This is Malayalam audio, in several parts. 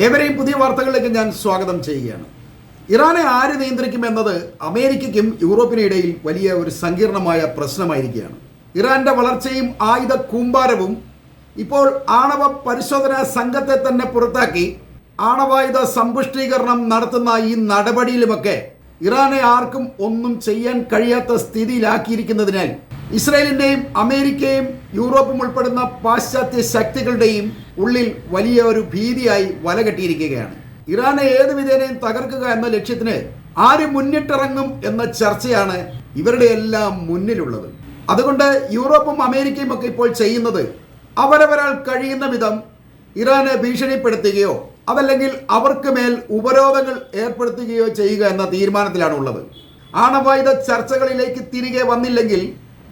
ഏവരെയും പുതിയ വാർത്തകളിലേക്ക് ഞാൻ സ്വാഗതം ചെയ്യുകയാണ്. ഇറാനെ ആര് നിയന്ത്രിക്കും എന്നത് അമേരിക്കയ്ക്കും യൂറോപ്പിനും ഇടയിൽ വലിയ ഒരു സങ്കീർണമായ പ്രശ്നമായിരിക്കുകയാണ്. ഇറാന്റെ വളർച്ചയും ആയുധ കൂമ്പാരവും ഇപ്പോൾ ആണവ പരിശോധനാ സംഘത്തെ തന്നെ പുറത്താക്കി ആണവായുധ സമ്പുഷ്ടീകരണം നടത്തുന്ന ഈ നടപടിയിലുമൊക്കെ ഇറാനെ ആർക്കും ഒന്നും ചെയ്യാൻ കഴിയാത്ത സ്ഥിതിയിലാക്കിയിരിക്കുന്നതിനാൽ ഇസ്രയേലിന്റെയും അമേരിക്കയും യൂറോപ്പും ഉൾപ്പെടുന്ന പാശ്ചാത്യ ശക്തികളുടെയും ഉള്ളിൽ വലിയ ഒരു ഭീതിയായി വലകെട്ടിയിരിക്കുകയാണ്. ഇറാനെ ഏത് വിധേനയും തകർക്കുക എന്ന ലക്ഷ്യത്തിന് ആര് മുന്നിട്ടിറങ്ങും എന്ന ചർച്ചയാണ് ഇവരുടെ എല്ലാം മുന്നിലുള്ളത്. അതുകൊണ്ട് യൂറോപ്പും അമേരിക്കയും ഒക്കെ ഇപ്പോൾ ചെയ്യുന്നത് അവരവരാൾ കഴിയുന്ന വിധം ഇറാനെ ഭീഷണിപ്പെടുത്തുകയോ അതല്ലെങ്കിൽ അവർക്ക് മേൽ ഉപരോധങ്ങൾ ഏർപ്പെടുത്തുകയോ ചെയ്യുക എന്ന തീരുമാനത്തിലാണ് ഉള്ളത് ആണവായുധ ചർച്ചകളിലേക്ക് തിരികെ വന്നില്ലെങ്കിൽ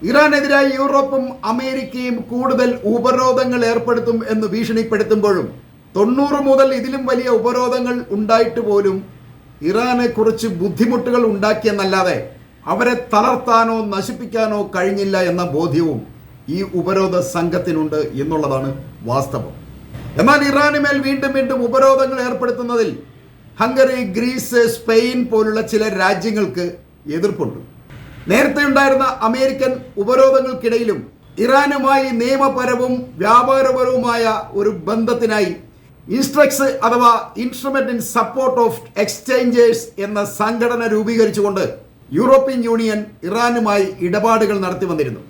ഇറാനെതിരായി യൂറോപ്പും അമേരിക്കയും കൂടുതൽ ഉപരോധങ്ങൾ ഏർപ്പെടുത്തും എന്ന് ഭീഷണിപ്പെടുത്തുമ്പോഴും തൊണ്ണൂറ് മുതൽ ഇതിലും വലിയ ഉപരോധങ്ങൾ ഉണ്ടായിട്ട് പോലും ഇറാനെ കുറിച്ച് ബുദ്ധിമുട്ടുകൾ ഉണ്ടാക്കിയെന്നല്ലാതെ അവരെ തളർത്താനോ നശിപ്പിക്കാനോ കഴിഞ്ഞില്ല എന്ന ബോധ്യവും ഈ ഉപരോധ സംഘത്തിനുണ്ട് എന്നുള്ളതാണ് വാസ്തവം. എന്നാൽ ഇറാന് മേൽ വീണ്ടും വീണ്ടും ഉപരോധങ്ങൾ ഏർപ്പെടുത്തുന്നതിൽ ഹംഗറി ഗ്രീസ് സ്പെയിൻ പോലുള്ള ചില രാജ്യങ്ങൾക്ക് എതിർപ്പുണ്ട്. നേരത്തെ ഉണ്ടായിരുന്ന അമേരിക്കൻ ഉപരോധങ്ങൾക്കിടയിലും ഇറാനുമായി നിയമപരവും വ്യാപാരപരവുമായ ഒരു ബന്ധത്തിനായി ഇൻസ്ട്രക്സ് അഥവാ instrument in support of exchangers എന്ന സംഘടന രൂപീകരിച്ചുകൊണ്ട് യൂറോപ്യൻ യൂണിയൻ ഇറാനുമായി ഇടപാടുകൾ നടത്തി വന്നിരുന്നു.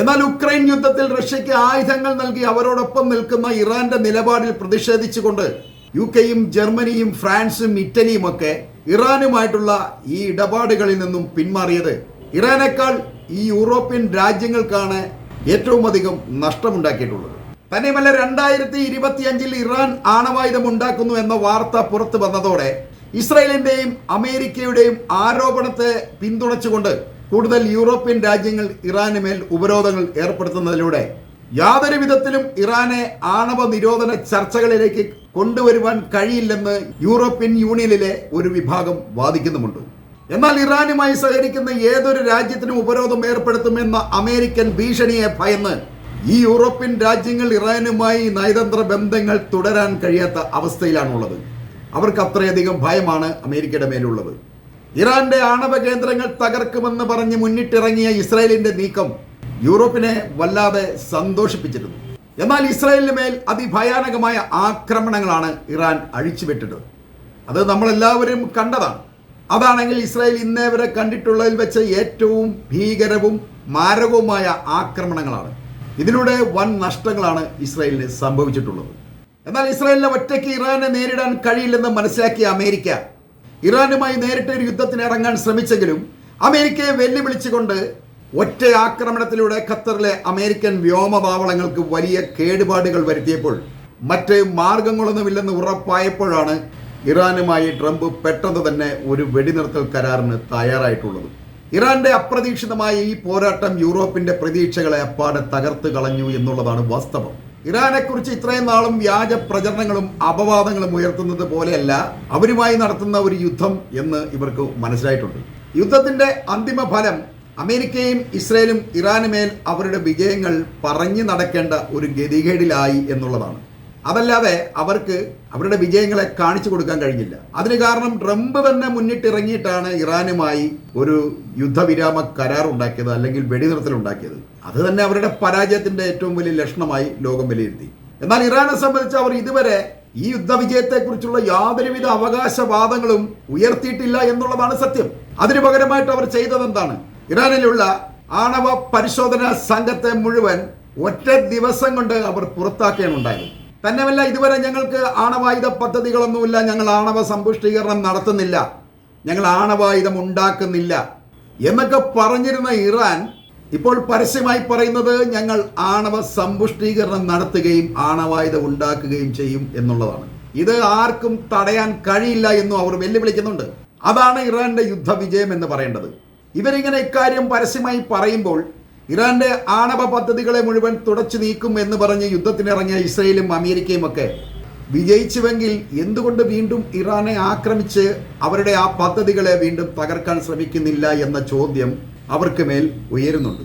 എന്നാൽ ഉക്രൈൻ യുദ്ധത്തിൽ റഷ്യയ്ക്ക് ആയുധങ്ങൾ നൽകി അവരോടൊപ്പം നിൽക്കുന്ന ഇറാന്റെ നിലപാടിൽ പ്രതിഷേധിച്ചുകൊണ്ട് യു കെയും ജർമ്മനിയും ഫ്രാൻസും ഇറ്റലിയും ഒക്കെ ഇറാനുമായിട്ടുള്ള ഈ ഇടപാടുകളിൽ നിന്നും പിന്മാറിയത് ഇറാനേക്കാൾ ഈ യൂറോപ്യൻ രാജ്യങ്ങൾക്കാണ് ഏറ്റവും അധികം നഷ്ടമുണ്ടാക്കിയിട്ടുള്ളത്. തന്നെയുമല്ല രണ്ടായിരത്തി ഇരുപത്തിയഞ്ചിൽ ഇറാൻ ആണവായുധം ഉണ്ടാക്കുന്നു എന്ന വാർത്ത പുറത്തു വന്നതോടെ ഇസ്രായേലിന്റെയും അമേരിക്കയുടെയും ആരോപണത്തെ പിന്തുണച്ചുകൊണ്ട് കൂടുതൽ യൂറോപ്യൻ രാജ്യങ്ങൾ ഇറാന് മേൽ ഉപരോധങ്ങൾ ഏർപ്പെടുത്തുന്നതിലൂടെ യാതൊരു വിധത്തിലും ഇറാനെ ആണവ നിരോധന ചർച്ചകളിലേക്ക് കൊണ്ടുവരുവാൻ കഴിയില്ലെന്ന് യൂറോപ്യൻ യൂണിയനിലെ ഒരു വിഭാഗം വാദിക്കുന്നുമുണ്ട്. എന്നാൽ ഇറാനുമായി സഹകരിക്കുന്ന ഏതൊരു രാജ്യത്തിനും ഉപരോധം ഏർപ്പെടുത്തുമെന്ന അമേരിക്കൻ ഭീഷണിയെ ഭയന്ന് ഈ യൂറോപ്യൻ രാജ്യങ്ങൾ ഇറാനുമായി നയതന്ത്ര ബന്ധങ്ങൾ തുടരാൻ കഴിയാത്ത അവസ്ഥയിലാണുള്ളത്. അവർക്ക് അത്രയധികം ഭയമാണ് അമേരിക്കയുടെ മേലുള്ളത്. ഇറാന്റെ ആണവ കേന്ദ്രങ്ങൾ തകർക്കുമെന്ന് പറഞ്ഞ് മുന്നിട്ടിറങ്ങിയ ഇസ്രായേലിന്റെ നീക്കം യൂറോപ്പിനെ വല്ലാതെ സന്തോഷിപ്പിച്ചിരുന്നു. എന്നാൽ ഇസ്രായേലിന് മേൽ അതിഭയാനകമായ ആക്രമണങ്ങളാണ് ഇറാൻ അഴിച്ചുവിട്ടത്. അത് നമ്മളെല്ലാവരും കണ്ടതാണ്. അതാണെങ്കിൽ ഇസ്രായേൽ ഇന്നേ വരെ കണ്ടിട്ടുള്ളതിൽ വെച്ച് ഏറ്റവും ഭീകരവും മാരകവുമായ ആക്രമണങ്ങളാണ്. ഇതിലൂടെ വൻ നഷ്ടങ്ങളാണ് ഇസ്രായേലിന് സംഭവിച്ചിട്ടുള്ളത്. എന്നാൽ ഇസ്രായേലിനെ ഒറ്റയ്ക്ക് ഇറാനെ നേരിടാൻ കഴിയില്ലെന്ന് മനസ്സിലാക്കിയ അമേരിക്ക ഇറാനുമായി നേരിട്ട് ഒരു യുദ്ധത്തിന് ഇറങ്ങാൻ ശ്രമിച്ചെങ്കിലും അമേരിക്കയെ വെല്ലുവിളിച്ചുകൊണ്ട് ഒറ്റ ആക്രമണത്തിലൂടെ ഖത്തറിലെ അമേരിക്കൻ വ്യോമതാവളങ്ങൾക്ക് വലിയ കേടുപാടുകൾ വരുത്തിയപ്പോൾ മറ്റ് മാർഗങ്ങളൊന്നുമില്ലെന്ന് ഉറപ്പായപ്പോഴാണ് ഇറാനുമായി ട്രംപ് പെട്ടെന്ന് തന്നെ ഒരു വെടിനിർത്തൽ കരാറിന് തയ്യാറായിട്ടുള്ളത്. ഇറാന്റെ അപ്രതീക്ഷിതമായ ഈ പോരാട്ടം യൂറോപ്പിന്റെ പ്രതീക്ഷകളെ അപ്പാടെ തകർത്ത് കളഞ്ഞു എന്നുള്ളതാണ് വാസ്തവം. ഇറാനെ കുറിച്ച് ഇത്രയും നാളും വ്യാജ പ്രചരണങ്ങളും അപവാദങ്ങളും ഉയർത്തുന്നത് പോലെയല്ല അവരുമായി നടത്തുന്ന ഒരു യുദ്ധം എന്ന് ഇവർക്ക് മനസ്സിലായിട്ടുണ്ട്. യുദ്ധത്തിന്റെ അന്തിമ ഫലം അമേരിക്കയും ഇസ്രയേലും ഇറാനുമേൽ അവരുടെ വിജയങ്ങൾ പറഞ്ഞു നടക്കേണ്ട ഒരു ഗതികേടിലായി എന്നുള്ളതാണ്. അതല്ലാതെ അവർക്ക് അവരുടെ വിജയങ്ങളെ കാണിച്ചു കൊടുക്കാൻ കഴിഞ്ഞില്ല. അതിന് കാരണം ട്രംപ് തന്നെ മുന്നിട്ടിറങ്ങിയിട്ടാണ് ഇറാനുമായി ഒരു യുദ്ധവിരാമ കരാർ ഉണ്ടാക്കിയത് അല്ലെങ്കിൽ വെടിനിർത്തൽ ഉണ്ടാക്കിയത്. അത് തന്നെ അവരുടെ പരാജയത്തിന്റെ ഏറ്റവും വലിയ ലക്ഷണമായി ലോകം വിലയിരുത്തി. എന്നാൽ ഇറാനെ സംബന്ധിച്ച് അവർ ഇതുവരെ ഈ യുദ്ധവിജയത്തെക്കുറിച്ചുള്ള യാതൊരുവിധ അവകാശവാദങ്ങളും ഉയർത്തിയിട്ടില്ല എന്നുള്ളതാണ് സത്യം. അതിനു പകരമായിട്ട് അവർ ചെയ്തത് എന്താണ് ഇറാനിലുള്ള ആണവ പരിശോധനാ സംഘത്തെ മുഴുവൻ ഒറ്റ ദിവസം കൊണ്ട് അവർ പുറത്താക്കുകയാണ് ഉണ്ടായത്. തന്നെയല്ല ഇതുവരെ ഞങ്ങൾക്ക് ആണവായുധ പദ്ധതികളൊന്നുമില്ല. ഞങ്ങൾ ആണവ സമ്പുഷ്ടീകരണം നടത്തുന്നില്ല. ഞങ്ങൾ ആണവായുധം ഉണ്ടാക്കുന്നില്ല. എന്നൊക്കെ പറഞ്ഞിരുന്ന ഇറാൻ ഇപ്പോൾ പരസ്യമായി പറയുന്നത് ഞങ്ങൾ ആണവ സമ്പുഷ്ടീകരണം നടത്തുകയും ആണവായുധം ഉണ്ടാക്കുകയും ചെയ്യും എന്നുള്ളതാണ്. ഇത് ആർക്കും തടയാൻ കഴിയില്ല എന്നും അവർ വെല്ലുവിളിക്കുന്നുണ്ട്. അതാണ് ഇറാന്റെ യുദ്ധവിജയം എന്ന് പറയേണ്ടത്. ഇവരിങ്ങനെ ഇക്കാര്യം പരസ്യമായി പറയുമ്പോൾ ഇറാന്റെ ആണവ പദ്ധതികളെ മുഴുവൻ തുടച്ചു നീക്കും എന്ന് പറഞ്ഞ് യുദ്ധത്തിനിറങ്ങിയ ഇസ്രയേലും അമേരിക്കയും ഒക്കെ വിജയിച്ചുവെങ്കിൽ എന്തുകൊണ്ട് വീണ്ടും ഇറാനെ ആക്രമിച്ച് അവരുടെ ആ പദ്ധതികളെ വീണ്ടും തകർക്കാൻ ശ്രമിക്കുന്നില്ല എന്ന ചോദ്യം അവർക്ക് മേൽ ഉയരുന്നുണ്ട്.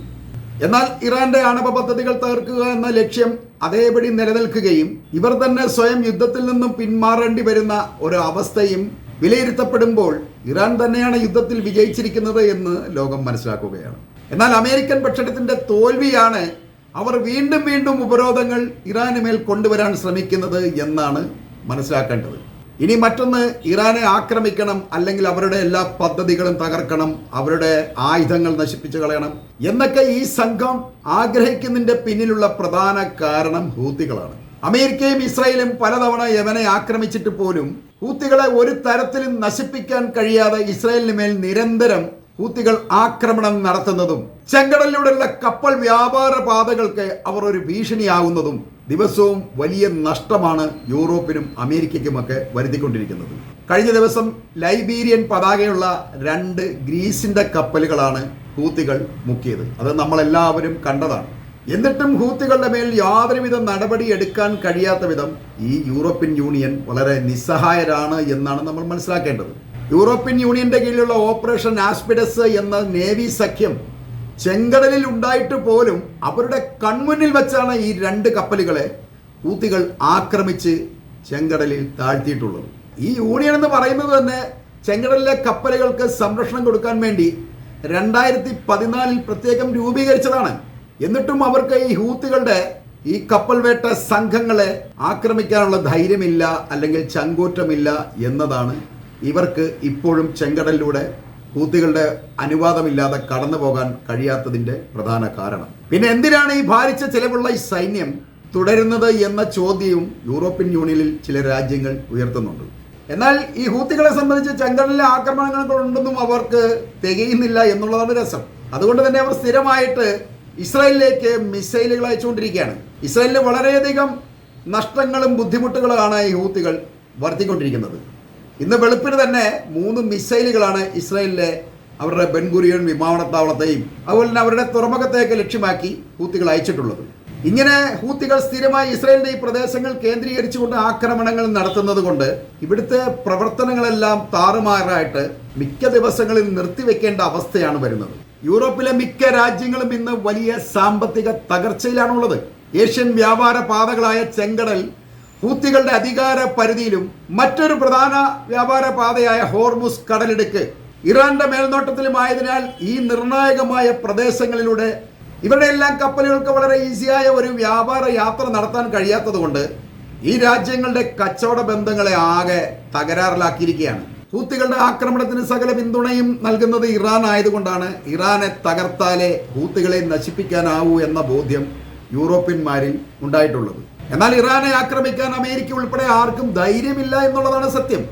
എന്നാൽ ഇറാന്റെ ആണവ പദ്ധതികൾ തകർക്കുക എന്ന ലക്ഷ്യം അതേപടി നിലനിൽക്കുകയും ഇവർ തന്നെ സ്വയം യുദ്ധത്തിൽ നിന്നും പിന്മാറേണ്ടി വരുന്ന ഒരു അവസ്ഥയും വിലയിരുത്തപ്പെടുമ്പോൾ ഇറാൻ തന്നെയാണ് യുദ്ധത്തിൽ വിജയിച്ചിരിക്കുന്നത് എന്ന് ലോകം മനസ്സിലാക്കുകയാണ്. എന്നാൽ അമേരിക്കൻ പക്ഷത്തിന്റെ തോൽവിയാണ് അവർ വീണ്ടും വീണ്ടും ഉപരോധങ്ങൾ ഇറാന് മേൽ കൊണ്ടുവരാൻ ശ്രമിക്കുന്നത് എന്നാണ് മനസ്സിലാക്കേണ്ടത്. ഇനി മറ്റൊന്ന് ഇറാനെ ആക്രമിക്കണം അല്ലെങ്കിൽ അവരുടെ എല്ലാ പദ്ധതികളും തകർക്കണം അവരുടെ ആയുധങ്ങൾ നശിപ്പിച്ചു കളയണം എന്നൊക്കെ ഈ സംഘം ആഗ്രഹിക്കുന്നതിന്റെ പിന്നിലുള്ള പ്രധാന കാരണം ഹൂത്തികളാണ്. അമേരിക്കയും ഇസ്രായേലും പലതവണ യമനെ ആക്രമിച്ചിട്ട് പോലും ഹൂത്തികളെ ഒരു തരത്തിലും നശിപ്പിക്കാൻ കഴിയാതെ ഇസ്രായേലിന് മേൽ നിരന്തരം ഹൂത്തികൾ ആക്രമണം നടത്തുന്നതും ചെങ്കടലിലൂടെയുള്ള കപ്പൽ വ്യാപാര പാതകൾക്ക് അവർ ഒരു ഭീഷണിയാകുന്നതും ദിവസവും വലിയ നഷ്ടമാണ് യൂറോപ്പിനും അമേരിക്കയ്ക്കുമൊക്കെ വരുത്തിക്കൊണ്ടിരിക്കുന്നത്. കഴിഞ്ഞ ദിവസം ലൈബീരിയൻ പതാകയുള്ള രണ്ട് ഗ്രീസിന്റെ കപ്പലുകളാണ് ഹൂത്തികൾ മുക്കിയത്. അത് നമ്മളെല്ലാവരും കണ്ടതാണ്. എന്നിട്ടും ഹൂത്തികളുടെ മേൽ യാതൊരുവിധ നടപടി എടുക്കാൻ കഴിയാത്ത വിധം ഈ യൂറോപ്യൻ യൂണിയൻ വളരെ നിസ്സഹായരാണ് എന്നാണ് നമ്മൾ മനസ്സിലാക്കേണ്ടത്. യൂറോപ്യൻ യൂണിയന്റെ കീഴിലുള്ള ഓപ്പറേഷൻ ആസ്പിഡസ് എന്ന നേവി സഖ്യം ചെങ്കടലിൽ ഉണ്ടായിട്ട് പോലും അവരുടെ കൺമുന്നിൽ വെച്ചാണ് ഈ രണ്ട് കപ്പലുകളെ ഹൂത്തികൾ ആക്രമിച്ച് ചെങ്കടലിൽ താഴ്ത്തിയിട്ടുള്ളത്. ഈ യൂണിയൻ എന്ന് പറയുന്നത് തന്നെ ചെങ്കടലിലെ കപ്പലുകൾക്ക് സംരക്ഷണം കൊടുക്കാൻ വേണ്ടി രണ്ടായിരത്തി പതിനാലിൽ പ്രത്യേകം രൂപീകരിച്ചതാണ്. എന്നിട്ടും അവർക്ക് ഈ ഹൂത്തുകളുടെ ഈ കപ്പൽ വേട്ട സംഘങ്ങളെ ആക്രമിക്കാനുള്ള ധൈര്യമില്ല അല്ലെങ്കിൽ ചങ്കൂറ്റമില്ല എന്നതാണ് ഇവർക്ക് ഇപ്പോഴും ചെങ്കടലിലൂടെ ഹൂത്തികളുടെ അനുവാദമില്ലാതെ കടന്നു പോകാൻ കഴിയാത്തതിന്റെ പ്രധാന കാരണം. പിന്നെ എന്തിനാണ് ഈ ഭാരിച്ച ചിലവുള്ള ഈ സൈന്യം തുടരുന്നത് എന്ന ചോദ്യവും യൂറോപ്യൻ യൂണിയനിൽ ചില രാജ്യങ്ങൾ ഉയർത്തുന്നുണ്ട്. എന്നാൽ ഈ ഹൂത്തികളെ സംബന്ധിച്ച് ചെങ്കടലിലെ ആക്രമണങ്ങൾ കൊണ്ടൊന്നും അവർക്ക് തികയുന്നില്ല എന്നുള്ളതാണ് രസം. അതുകൊണ്ട് തന്നെ അവർ സ്ഥിരമായിട്ട് ഇസ്രായേലിലേക്ക് മിസൈലുകൾ അയച്ചുകൊണ്ടിരിക്കുകയാണ്. ഇസ്രായേലിന് വളരെയധികം നഷ്ടങ്ങളും ബുദ്ധിമുട്ടുകളുമാണ് ഈ ഹൂത്തികൾ വർദ്ധിക്കൊണ്ടിരിക്കുന്നത്. ഇന്ന് വെളുപ്പിന് തന്നെ മൂന്ന് മിസൈലുകളാണ് ഇസ്രായേലിലെ അവരുടെ ബെൻഗുരിയൻ വിമാനത്താവളത്തെയും അതുപോലെ തന്നെ അവരുടെ തുറമുഖത്തെയൊക്കെ ലക്ഷ്യമാക്കി ഹൂത്തികൾ അയച്ചിട്ടുള്ളത്. ഇങ്ങനെ ഹൂത്തികൾ സ്ഥിരമായി ഇസ്രായേലിന്റെ ഈ പ്രദേശങ്ങൾ കേന്ദ്രീകരിച്ചുകൊണ്ട് ആക്രമണങ്ങൾ നടത്തുന്നത് കൊണ്ട് ഇവിടുത്തെ പ്രവർത്തനങ്ങളെല്ലാം താറുമാറായിട്ട് മിക്ക ദിവസങ്ങളിൽ നിർത്തിവെക്കേണ്ട അവസ്ഥയാണ് വരുന്നത്. യൂറോപ്പിലെ മിക്ക രാജ്യങ്ങളും ഇന്ന് വലിയ സാമ്പത്തിക തകർച്ചയിലാണുള്ളത്. ഏഷ്യൻ വ്യാപാര പാതകളായ ചെങ്കടൽ ഹൂത്തികളുടെ അധികാര പരിധിയിലും മറ്റൊരു പ്രധാന വ്യാപാര പാതയായ ഹോർമുസ് കടലിടുക്ക് ഇറാന്റെ മേൽനോട്ടത്തിലുമായതിനാൽ ഈ നിർണായകമായ പ്രദേശങ്ങളിലൂടെ ഇവരുടെ എല്ലാം കപ്പലുകൾക്ക് വളരെ ഈസിയായ ഒരു വ്യാപാര യാത്ര നടത്താൻ കഴിയാത്തതുകൊണ്ട് ഈ രാജ്യങ്ങളുടെ കച്ചവട ബന്ധങ്ങളെ ആകെ തകരാറിലാക്കിയിരിക്കുകയാണ്. ഹൂത്തികളുടെ ആക്രമണത്തിന് സകല പിന്തുണയും നൽകുന്നത് ഇറാൻ ആയതുകൊണ്ടാണ് ഇറാനെ തകർത്താലേ ഹൂത്തികളെ നശിപ്പിക്കാനാവൂ എന്ന ബോധ്യം യൂറോപ്യന്മാരിൽ ഉണ്ടായിട്ടുള്ളത്. എന്നാൽ ഇറാനെ ആക്രമിക്കാൻ അമേരിക്ക ഉൾപ്പെടെ ആർക്കും ധൈര്യമില്ല എന്നുള്ളതാണ് സത്യം.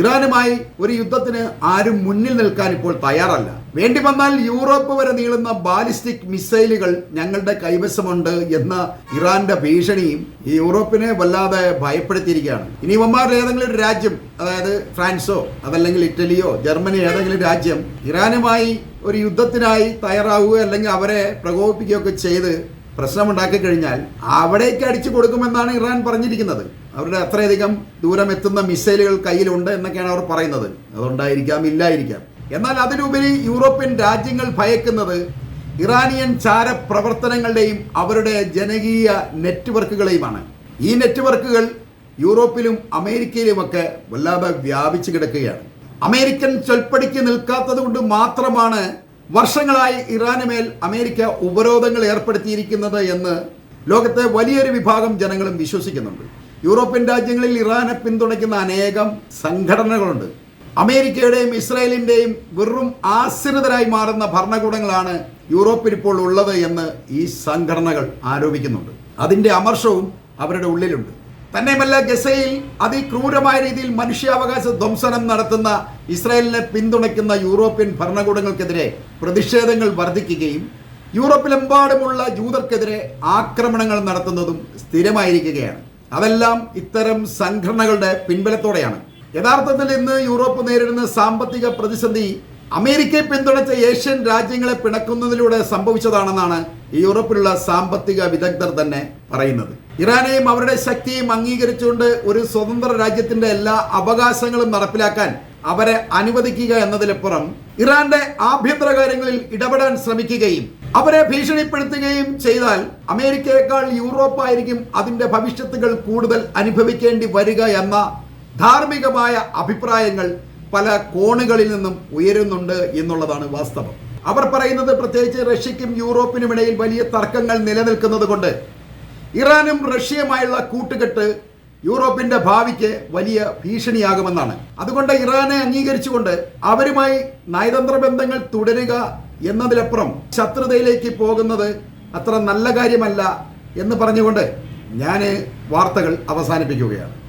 ഇറാനുമായി ഒരു യുദ്ധത്തിന് ആരും മുന്നിൽ നിൽക്കാൻ ഇപ്പോൾ തയ്യാറല്ല. വേണ്ടി വന്നാൽ യൂറോപ്പ് വരെ നീളുന്ന ബാലിസ്റ്റിക് മിസൈലുകൾ ഞങ്ങളുടെ കൈവശമുണ്ട് എന്ന ഇറാന്റെ ഭീഷണിയും ഈ യൂറോപ്പിനെ വല്ലാതെ ഭയപ്പെടുത്തിയിരിക്കുകയാണ്. ഇനി ഇവന്മാരുടെ ഏതെങ്കിലും ഒരു രാജ്യം അതായത് ഫ്രാൻസോ അതല്ലെങ്കിൽ ഇറ്റലിയോ ജർമ്മനി ഏതെങ്കിലും രാജ്യം ഇറാനുമായി ഒരു യുദ്ധത്തിനായി തയ്യാറാവുക അല്ലെങ്കിൽ അവരെ പ്രകോപിപ്പിക്കുകയൊക്കെ ചെയ്ത് പ്രശ്നമുണ്ടാക്കി കഴിഞ്ഞാൽ അവിടേക്ക് അടിച്ചു കൊടുക്കുമെന്നാണ് ഇറാൻ പറഞ്ഞിരിക്കുന്നത്. അവരുടെ അത്രയധികം ദൂരം എത്തുന്ന മിസൈലുകൾ കയ്യിലുണ്ട് എന്നൊക്കെയാണ് അവർ പറയുന്നത്. അതുണ്ടായിരിക്കാം ഇല്ലായിരിക്കാം. എന്നാൽ അതിലുപരി യൂറോപ്യൻ രാജ്യങ്ങൾ ഭയക്കുന്നത് ഇറാനിയൻ ചാരപ്രവർത്തനങ്ങളുടെയും അവരുടെ ജനകീയ നെറ്റ്വർക്കുകളെയുമാണ്. ഈ നെറ്റ്വർക്കുകൾ യൂറോപ്പിലും അമേരിക്കയിലുമൊക്കെ വല്ലാതെ വ്യാപിച്ചു കിടക്കുകയാണ്. അമേരിക്കൻ ചൊൽപ്പടിക്ക് നിൽക്കാത്തത് കൊണ്ട് മാത്രമാണ് വർഷങ്ങളായി ഇറാന് മേൽ അമേരിക്ക ഉപരോധങ്ങൾ ഏർപ്പെടുത്തിയിരിക്കുന്നത് എന്ന് ലോകത്തെ വലിയൊരു വിഭാഗം ജനങ്ങളും വിശ്വസിക്കുന്നുണ്ട്. യൂറോപ്യൻ രാജ്യങ്ങളിൽ ഇറാനെ പിന്തുണയ്ക്കുന്ന അനേകം സംഘടനകളുണ്ട്. അമേരിക്കയുടെയും ഇസ്രായേലിന്റെയും വെറും ആശ്രിതരായി മാറുന്ന ഭരണകൂടങ്ങളാണ് യൂറോപ്പിൽ ഇപ്പോൾ ഉള്ളത് എന്ന് ഈ സംഘടനകൾ ആരോപിക്കുന്നുണ്ട്. അതിന്റെ അമർഷവും അവരുടെ ഉള്ളിലുണ്ട്. തന്നെയുമല്ല ഗസയിൽ അതിക്രൂരമായ രീതിയിൽ മനുഷ്യാവകാശ ധ്വംസനം നടത്തുന്ന ഇസ്രായേലിനെ പിന്തുണയ്ക്കുന്ന യൂറോപ്യൻ ഭരണകൂടങ്ങൾക്കെതിരെ പ്രതിഷേധങ്ങൾ വർദ്ധിക്കുകയും യൂറോപ്പിലെമ്പാടുമുള്ള ജൂതർക്കെതിരെ ആക്രമണങ്ങൾ നടത്തുന്നതും സ്ഥിരമായിരിക്കുകയാണ്. അതെല്ലാം ഇത്തരം സംഘടനകളുടെ പിൻബലത്തോടെയാണ്. യഥാർത്ഥത്തിൽ ഇന്ന് യൂറോപ്പ് നേരിടുന്ന സാമ്പത്തിക പ്രതിസന്ധി അമേരിക്കയെ പിന്തുണച്ച ഏഷ്യൻ രാജ്യങ്ങളെ പിണക്കുന്നതിലൂടെ സംഭവിച്ചതാണെന്നാണ് യൂറോപ്പിലുള്ള സാമ്പത്തിക വിദഗ്ധർ തന്നെ പറയുന്നത്. ഇറാനെയും അവരുടെ ശക്തിയും അംഗീകരിച്ചുകൊണ്ട് ഒരു സ്വതന്ത്ര രാജ്യത്തിന്റെ എല്ലാ അവകാശങ്ങളും നടപ്പിലാക്കാൻ അവരെ അനുവദിക്കുക എന്നതിലപ്പുറം ഇറാന്റെ ആഭ്യന്തര കാര്യങ്ങളിൽ ഇടപെടാൻ ശ്രമിക്കുകയും അവരെ ഭീഷണിപ്പെടുത്തുകയും ചെയ്താൽ അമേരിക്കയേക്കാൾ യൂറോപ്പായിരിക്കും അതിന്റെ ഭവിഷ്യത്തുകൾ കൂടുതൽ അനുഭവിക്കേണ്ടി വരിക എന്ന ധാർമ്മികമായ അഭിപ്രായങ്ങൾ പല കോണുകളിൽ നിന്നും ഉയരുന്നുണ്ട് എന്നുള്ളതാണ് വാസ്തവം. അവർ പറയുന്നത് പ്രത്യേകിച്ച് റഷ്യക്കും യൂറോപ്പിനും ഇടയിൽ വലിയ തർക്കങ്ങൾ നിലനിൽക്കുന്നത് കൊണ്ട് ഇറാനും റഷ്യയുമായുള്ള കൂട്ടുകെട്ട് യൂറോപ്പിന്റെ ഭാവിക്ക് വലിയ ഭീഷണിയാകുമെന്നാണ്. അതുകൊണ്ട് ഇറാനെ അംഗീകരിച്ചുകൊണ്ട് അവരുമായി നയതന്ത്ര ബന്ധങ്ങൾ തുടരുക എന്നതിലപ്പുറം ശത്രുതയിലേക്ക് പോകുന്നത് അത്ര നല്ല കാര്യമല്ല എന്ന് പറഞ്ഞുകൊണ്ട് ഞാൻ വാർത്തകൾ അവസാനിപ്പിക്കുകയാണ്.